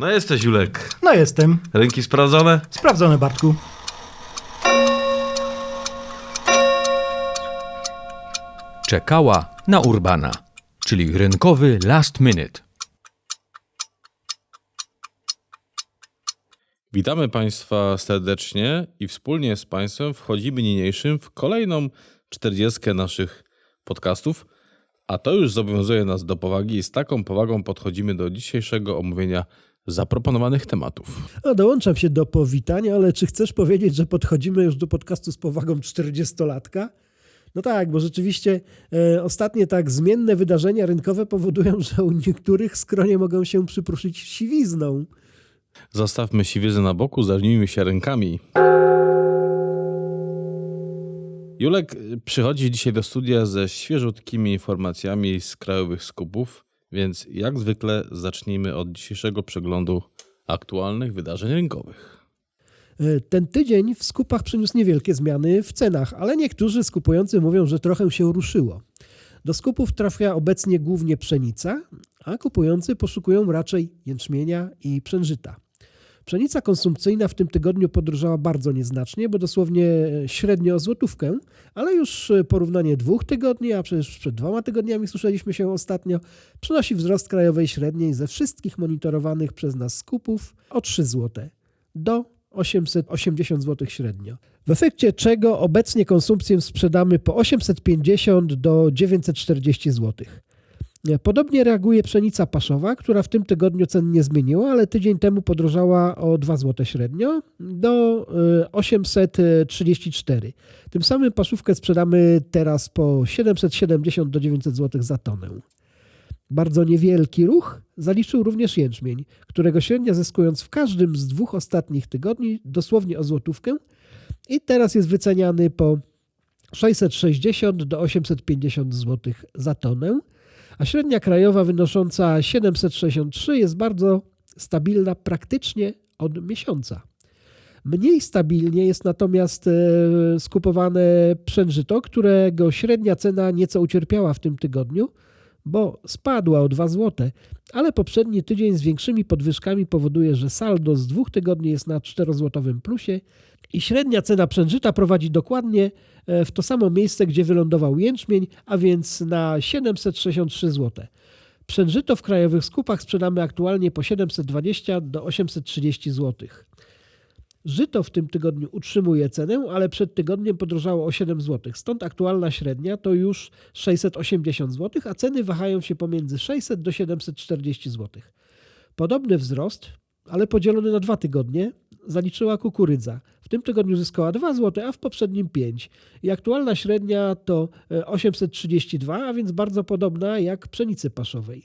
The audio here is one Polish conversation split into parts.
No jesteś, Julek. No jestem. Rynki sprawdzone? Sprawdzone, Bartku. Czekała na Urbana, czyli rynkowy last minute. Witamy Państwa serdecznie i wspólnie z Państwem wchodzimy niniejszym w kolejną czterdziestkę naszych podcastów, a to już zobowiązuje nas do powagi i z taką powagą podchodzimy do dzisiejszego omówienia zaproponowanych tematów. No, dołączam się do powitania, ale czy chcesz powiedzieć, że podchodzimy już do podcastu z powagą 40-latka? No tak, bo rzeczywiście e, ostatnie tak zmienne wydarzenia rynkowe powodują, że u niektórych skronie mogą się przypruszyć siwizną. Zostawmy siwizę na boku, zajmijmy się rękami. Julek przychodzi dzisiaj do studia ze świeżutkimi informacjami z krajowych skupów, więc jak zwykle zacznijmy od dzisiejszego przeglądu aktualnych wydarzeń rynkowych. E, Ten tydzień w skupach przyniósł niewielkie zmiany w cenach, ale niektórzy skupujący mówią, że trochę się ruszyło. Do skupów trafia obecnie głównie pszenica, a kupujący poszukują raczej jęczmienia i przężyta. Pszenica konsumpcyjna w tym tygodniu podrożała bardzo nieznacznie, bo dosłownie średnio o złotówkę, ale już porównanie dwóch tygodni, a przecież przed dwoma tygodniami słyszeliśmy się ostatnio, przynosi wzrost krajowej średniej ze wszystkich monitorowanych przez nas skupów o 3 zł do 880 zł średnio. W efekcie czego obecnie konsumpcję sprzedamy po 850 do 940 zł. Podobnie reaguje pszenica paszowa, która w tym tygodniu cen nie zmieniła, ale tydzień temu podrożała o 2 zł średnio do y, 834. Tym samym paszówkę sprzedamy teraz po 770 do 900 zł za tonę. Bardzo niewielki ruch zaliczył również jęczmień, którego średnia zyskując w każdym z dwóch ostatnich tygodni dosłownie o złotówkę i teraz jest wyceniany po 660 do 850 zł za tonę, a średnia krajowa wynosząca 763 jest bardzo stabilna praktycznie od miesiąca. Mniej stabilnie jest natomiast e, skupowane przężyto, którego średnia cena nieco ucierpiała w tym tygodniu, bo spadła o 2 zł, ale poprzedni tydzień z większymi podwyżkami powoduje, że saldo z dwóch tygodni jest na 4-złotowym plusie i średnia cena przężyta prowadzi dokładnie e, w to samo miejsce, gdzie wylądował jęczmień, a więc na 763 zł. Przężyto w krajowych skupach sprzedamy aktualnie po 720 do 830 zł. Żyto w tym tygodniu utrzymuje cenę, ale przed tygodniem podrożało o 7 zł. Stąd aktualna średnia to już 680 zł, a ceny wahają się pomiędzy 600 do 740 zł. Podobny wzrost, ale podzielony na dwa tygodnie, zaliczyła kukurydza. W tym tygodniu zyskała 2 zł, a w poprzednim 5. I aktualna średnia to e, 832, a więc bardzo podobna jak pszenicy paszowej.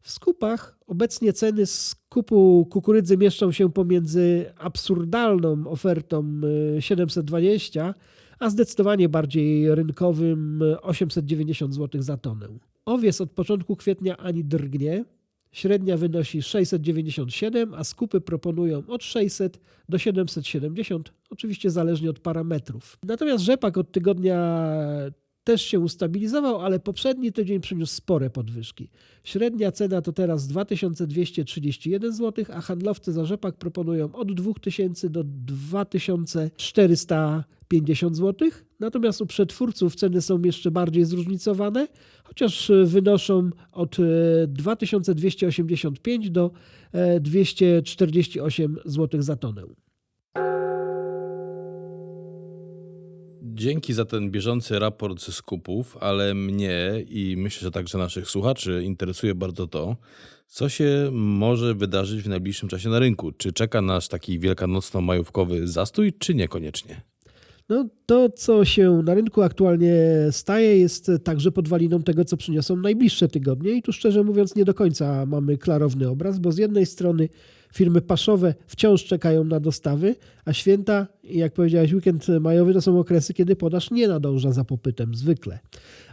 W skupach obecnie ceny skupu kukurydzy mieszczą się pomiędzy absurdalną ofertą y, 720, a zdecydowanie bardziej rynkowym y, 890 zł za tonę. Owies od początku kwietnia ani drgnie. Średnia wynosi 697, a skupy proponują od 600 do 770, oczywiście zależnie od parametrów. Natomiast rzepak od tygodnia też się ustabilizował, ale poprzedni tydzień przyniósł spore podwyżki. Średnia cena to teraz 2231 zł, a handlowcy za rzepak proponują od 2000 do 2450 zł. Natomiast u przetwórców ceny są jeszcze bardziej zróżnicowane, chociaż wynoszą od e, 2285 do e, 248 zł za tonę. Dzięki za ten bieżący raport ze skupów, ale mnie i myślę, że także naszych słuchaczy interesuje bardzo to, co się może wydarzyć w najbliższym czasie na rynku. Czy czeka nas taki wielkanocno-majówkowy zastój, czy niekoniecznie? No, to, co się na rynku aktualnie staje, jest także podwaliną tego, co przyniosą najbliższe tygodnie. I tu szczerze mówiąc, nie do końca mamy klarowny obraz, bo z jednej strony firmy paszowe wciąż czekają na dostawy, a święta, jak powiedziałeś, weekend majowy to są okresy, kiedy podaż nie nadąża za popytem zwykle.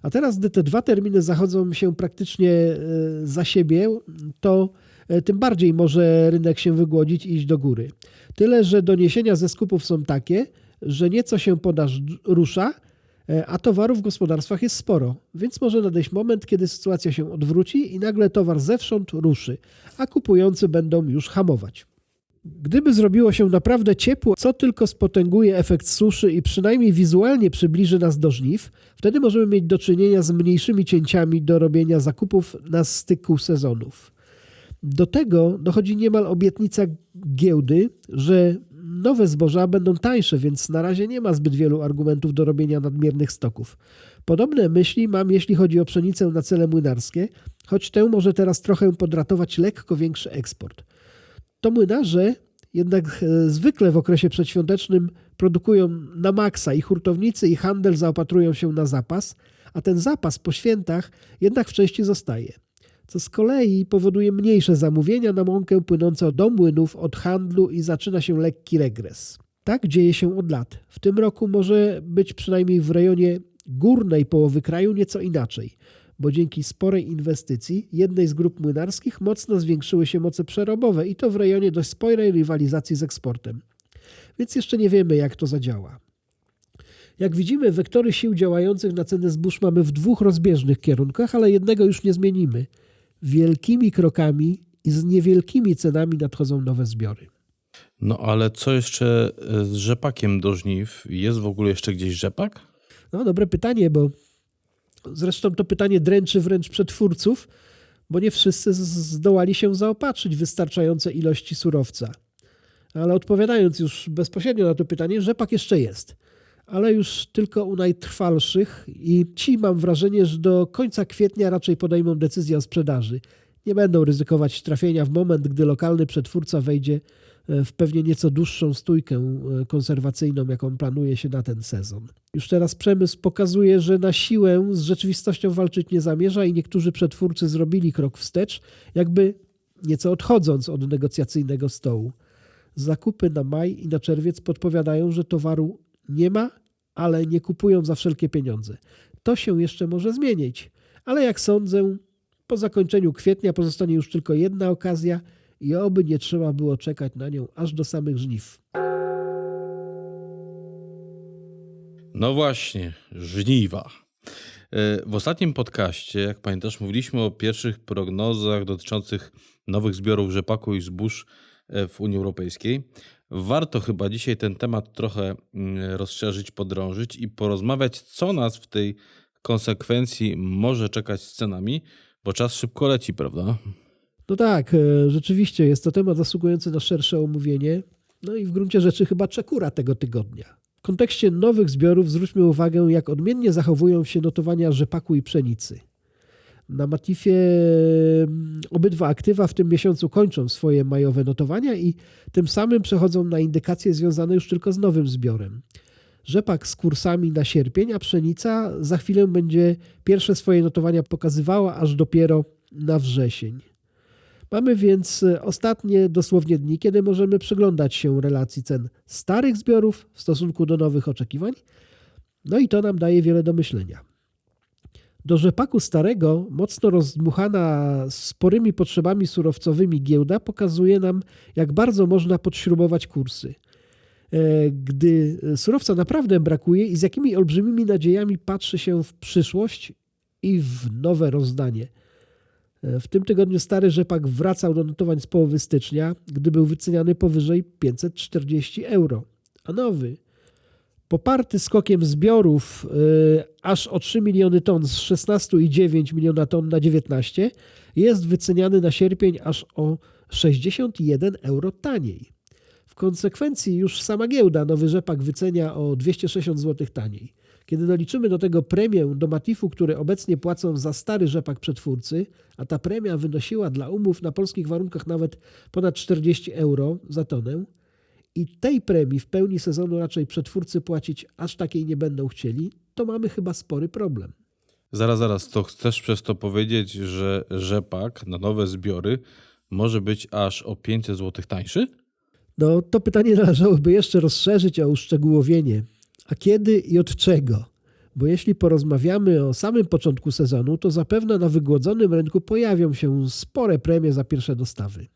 A teraz, gdy te dwa terminy zachodzą się praktycznie e, za siebie, to e, tym bardziej może rynek się wygłodzić i iść do góry. Tyle, że doniesienia ze skupów są takie, że nieco się podaż rusza, E, A towarów w gospodarstwach jest sporo, więc może nadejść moment, kiedy sytuacja się odwróci i nagle towar zewsząd ruszy, a kupujący będą już hamować. Gdyby zrobiło się naprawdę ciepło, co tylko spotęguje efekt suszy i przynajmniej wizualnie przybliży nas do żniw, wtedy możemy mieć do czynienia z mniejszymi cięciami do robienia zakupów na styku sezonów. Do tego dochodzi niemal obietnica giełdy, że nowe zboża będą tańsze, więc na razie nie ma zbyt wielu argumentów do robienia nadmiernych stoków. Podobne myśli mam, jeśli chodzi o pszenicę na cele młynarskie, choć tę może teraz trochę podratować lekko większy eksport. To młynarze jednak e, zwykle w okresie przedświątecznym produkują na maksa i hurtownicy i handel zaopatrują się na zapas, a ten zapas po świętach jednak w części zostaje co z kolei powoduje mniejsze zamówienia na mąkę płynące do młynów od handlu i zaczyna się lekki regres. Tak dzieje się od lat. W tym roku może być przynajmniej w rejonie górnej połowy kraju nieco inaczej, bo dzięki sporej inwestycji jednej z grup młynarskich mocno zwiększyły się moce przerobowe i to w rejonie dość sporej rywalizacji z eksportem. Więc jeszcze nie wiemy, jak to zadziała. Jak widzimy, wektory sił działających na cenę zbóż mamy w dwóch rozbieżnych kierunkach, ale jednego już nie zmienimy. Wielkimi krokami i z niewielkimi cenami nadchodzą nowe zbiory. No ale co jeszcze e, z rzepakiem do żniw? Jest w ogóle jeszcze gdzieś rzepak? No, dobre pytanie, bo zresztą to pytanie dręczy wręcz przetwórców, bo nie wszyscy zdołali się zaopatrzyć wystarczające ilości surowca. Ale odpowiadając już bezpośrednio na to pytanie, rzepak jeszcze jest. Ale już tylko u najtrwalszych i ci mam wrażenie, że do końca kwietnia raczej podejmą decyzję o sprzedaży. Nie będą ryzykować trafienia w moment, gdy lokalny przetwórca wejdzie e, w pewnie nieco dłuższą stójkę e, konserwacyjną, jaką planuje się na ten sezon. Już teraz przemysł pokazuje, że na siłę z rzeczywistością walczyć nie zamierza i niektórzy przetwórcy zrobili krok wstecz, jakby nieco odchodząc od negocjacyjnego stołu. Zakupy na maj i na czerwiec podpowiadają, że towaru nie ma, ale nie kupują za wszelkie pieniądze. To się jeszcze może zmienić, ale jak sądzę, po zakończeniu kwietnia pozostanie już tylko jedna okazja i oby nie trzeba było czekać na nią aż do samych żniw. No właśnie, żniwa. E, W ostatnim podcaście, jak pamiętasz, mówiliśmy o pierwszych prognozach dotyczących nowych zbiorów rzepaku i zbóż e, w Unii Europejskiej. Warto chyba dzisiaj ten temat trochę mm, rozszerzyć, podrążyć i porozmawiać, co nas w tej konsekwencji może czekać z cenami, bo czas szybko leci, prawda? No tak, e, rzeczywiście jest to temat zasługujący na szersze omówienie, no i w gruncie rzeczy chyba czekura tego tygodnia. W kontekście nowych zbiorów zwróćmy uwagę, jak odmiennie zachowują się notowania rzepaku i pszenicy. Na Matifie mm, obydwa aktywa w tym miesiącu kończą swoje majowe notowania i tym samym przechodzą na indykacje związane już tylko z nowym zbiorem. Rzepak z kursami na sierpień, a pszenica za chwilę będzie pierwsze swoje notowania pokazywała aż dopiero na wrzesień. Mamy więc e, ostatnie dosłownie dni, kiedy możemy przyglądać się relacji cen starych zbiorów w stosunku do nowych oczekiwań. No i to nam daje wiele do myślenia. Do rzepaku starego, mocno rozdmuchana sporymi potrzebami surowcowymi giełda pokazuje nam, jak bardzo można podśrubować kursy. E, Gdy surowca naprawdę brakuje i z jakimi olbrzymimi nadziejami patrzy się w przyszłość i w nowe rozdanie. E, W tym tygodniu stary rzepak wracał do notowań z połowy stycznia, gdy był wyceniany powyżej 540 euro, a nowy poparty skokiem zbiorów y, aż o 3 miliony ton z 16,9 miliona ton na 19 jest wyceniany na sierpień aż o 61 euro taniej. W konsekwencji już sama giełda nowy rzepak wycenia o 260 zł taniej. Kiedy doliczymy do tego premię do Matifu, który obecnie płacą za stary rzepak przetwórcy, a ta premia wynosiła dla umów na polskich warunkach nawet ponad 40 euro za tonę, i tej premii w pełni sezonu raczej przetwórcy płacić aż takiej nie będą chcieli, to mamy chyba spory problem. Zaraz, zaraz, to chcesz przez to powiedzieć, że rzepak na nowe zbiory może być aż o 500 zł tańszy? No to pytanie należałoby jeszcze rozszerzyć o uszczegółowienie. A kiedy i od czego? Bo jeśli porozmawiamy o samym początku sezonu, to zapewne na wygłodzonym rynku pojawią się spore premie za pierwsze dostawy.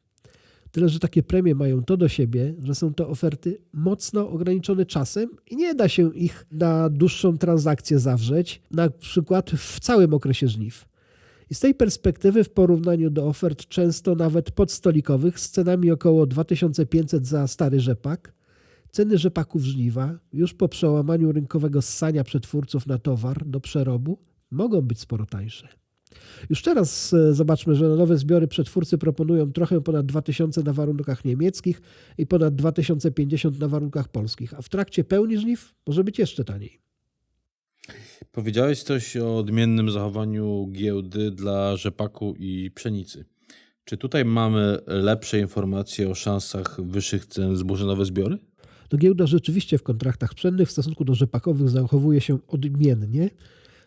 Tyle, że takie premie mają to do siebie, że są to oferty mocno ograniczone czasem i nie da się ich na dłuższą transakcję zawrzeć, na przykład w całym okresie żniw. I z tej perspektywy w porównaniu do ofert często nawet podstolikowych z cenami około 2500 za stary rzepak, ceny rzepaków żniwa już po przełamaniu rynkowego ssania przetwórców na towar do przerobu mogą być sporo tańsze. Już teraz e, zobaczmy, że na nowe zbiory przetwórcy proponują trochę ponad 2000 na warunkach niemieckich i ponad 2050 na warunkach polskich, a w trakcie pełni żniw może być jeszcze taniej. Powiedziałeś coś o odmiennym zachowaniu giełdy dla rzepaku i pszenicy. Czy tutaj mamy lepsze informacje o szansach wyższych cen zboża nowe zbiory? No giełda rzeczywiście w kontraktach pszennych w stosunku do rzepakowych zachowuje się odmiennie,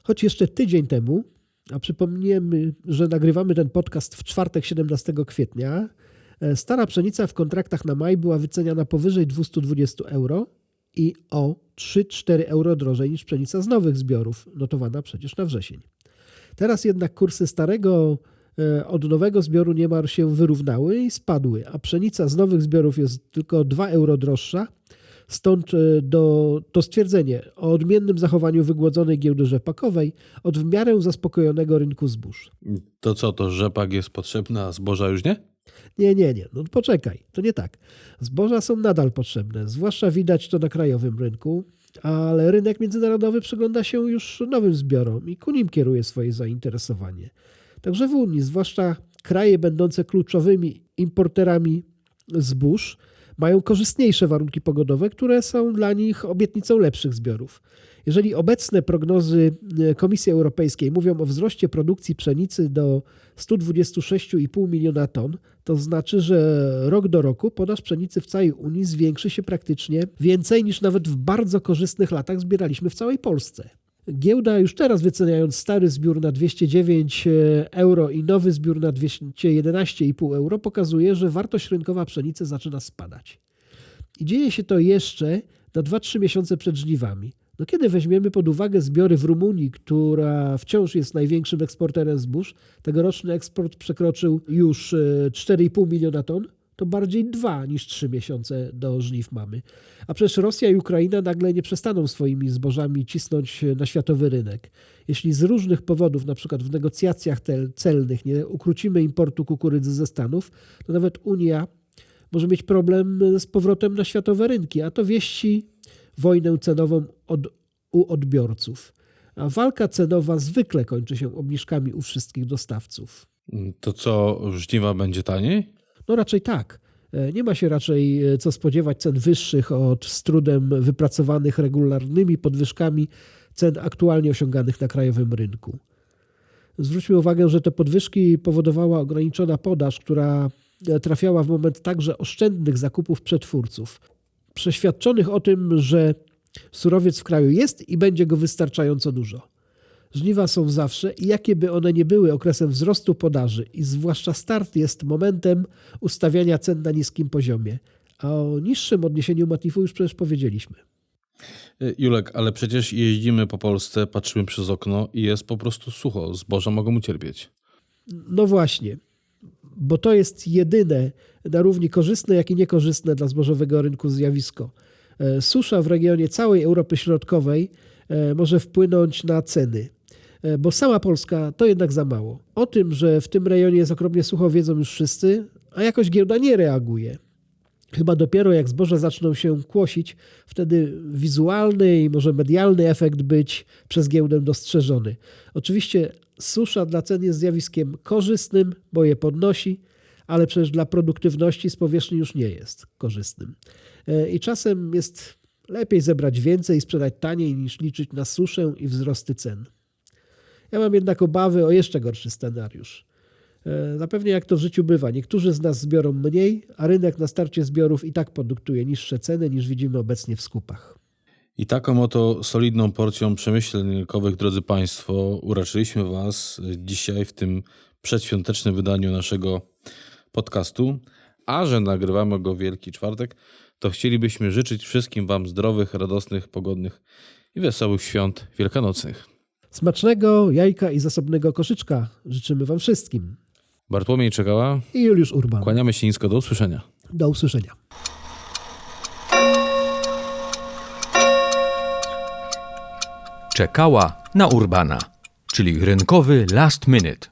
choć jeszcze tydzień temu, a przypomnijmy, że nagrywamy ten podcast w czwartek 17 kwietnia, e, stara pszenica w kontraktach na maj była wyceniana powyżej 220 euro i o 3-4 euro drożej niż pszenica z nowych zbiorów, notowana przecież na wrzesień. Teraz jednak kursy starego e, od nowego zbioru niemal się wyrównały i spadły, a pszenica z nowych zbiorów jest tylko 2 euro droższa. Stąd e, do, to stwierdzenie o odmiennym zachowaniu wygłodzonej giełdy rzepakowej od w miarę zaspokojonego rynku zbóż. To co, to rzepak jest potrzebny, a zboża już nie? Nie, nie, nie, no poczekaj, to nie tak. Zboża są nadal potrzebne, zwłaszcza widać to na krajowym rynku, ale rynek międzynarodowy przygląda się już nowym zbiorom i ku nim kieruje swoje zainteresowanie. Także w Unii, zwłaszcza kraje będące kluczowymi importerami zbóż, mają korzystniejsze warunki pogodowe, które są dla nich obietnicą lepszych zbiorów. Jeżeli obecne prognozy e, Komisji Europejskiej mówią o wzroście produkcji pszenicy do 126,5 miliona ton, to znaczy, że rok do roku podaż pszenicy w całej Unii zwiększy się praktycznie więcej niż nawet w bardzo korzystnych latach zbieraliśmy w całej Polsce. Giełda już teraz wyceniając stary zbiór na 209 euro i nowy zbiór na 211,5 euro pokazuje, że wartość rynkowa pszenicy zaczyna spadać. I dzieje się to jeszcze na 2-3 miesiące przed żniwami. No kiedy weźmiemy pod uwagę zbiory w Rumunii, która wciąż jest największym eksporterem zbóż, tegoroczny eksport przekroczył już e, 4,5 miliona ton, to bardziej 2 niż 3 miesiące do żniw mamy. A przecież Rosja i Ukraina nagle nie przestaną swoimi zbożami cisnąć na światowy rynek. Jeśli z różnych powodów, na przykład w negocjacjach celnych, nie ukrócimy importu kukurydzy ze Stanów, to nawet Unia może mieć problem z powrotem na światowe rynki, a to wieści wojnę cenową od, u odbiorców. A walka cenowa zwykle kończy się obniżkami u wszystkich dostawców. To co, żniwa będzie taniej? No raczej tak. E, Nie ma się raczej e, co spodziewać cen wyższych od z trudem wypracowanych regularnymi podwyżkami cen aktualnie osiąganych na krajowym rynku. Zwróćmy uwagę, że te podwyżki powodowała ograniczona podaż, która e, trafiała w moment także oszczędnych zakupów przetwórców, przeświadczonych o tym, że surowiec w kraju jest i będzie go wystarczająco dużo. Żniwa są zawsze i jakie by one nie były okresem wzrostu podaży i zwłaszcza start jest momentem ustawiania cen na niskim poziomie. A o niższym odniesieniu Matifu już przecież powiedzieliśmy. Y, Julek, ale przecież jeździmy po Polsce, patrzymy przez okno i jest po prostu sucho. Zboża mogą ucierpieć. No właśnie, bo to jest jedyne na równi korzystne, jak i niekorzystne dla zbożowego rynku zjawisko. E, Susza w regionie całej Europy Środkowej e, może wpłynąć na ceny, bo sama Polska to jednak za mało. O tym, że w tym rejonie jest okropnie sucho, wiedzą już wszyscy, a jakoś giełda nie reaguje. Chyba dopiero jak zboża zaczną się kłosić, wtedy wizualny i może medialny efekt być przez giełdę dostrzeżony. Oczywiście susza dla cen jest zjawiskiem korzystnym, bo je podnosi, ale przecież dla produktywności z powierzchni już nie jest korzystnym. E, I czasem jest lepiej zebrać więcej i sprzedać taniej niż liczyć na suszę i wzrosty cen. Ja mam jednak obawy o jeszcze gorszy scenariusz. E, Zapewne jak to w życiu bywa, niektórzy z nas zbiorą mniej, a rynek na starcie zbiorów i tak produktuje niższe ceny niż widzimy obecnie w skupach. I taką oto solidną porcją przemyśleń rynkowych, drodzy Państwo, uraczyliśmy Was dzisiaj w tym przedświątecznym wydaniu naszego podcastu. A że nagrywamy go Wielki Czwartek, to chcielibyśmy życzyć wszystkim Wam zdrowych, radosnych, pogodnych i wesołych świąt wielkanocnych. Smacznego jajka i zasobnego koszyczka życzymy Wam wszystkim. Bartłomiej Czekała. i Juliusz Urban. Kłaniamy się nisko. Do usłyszenia. Do usłyszenia. Czekała na Urbana, czyli rynkowy last minute.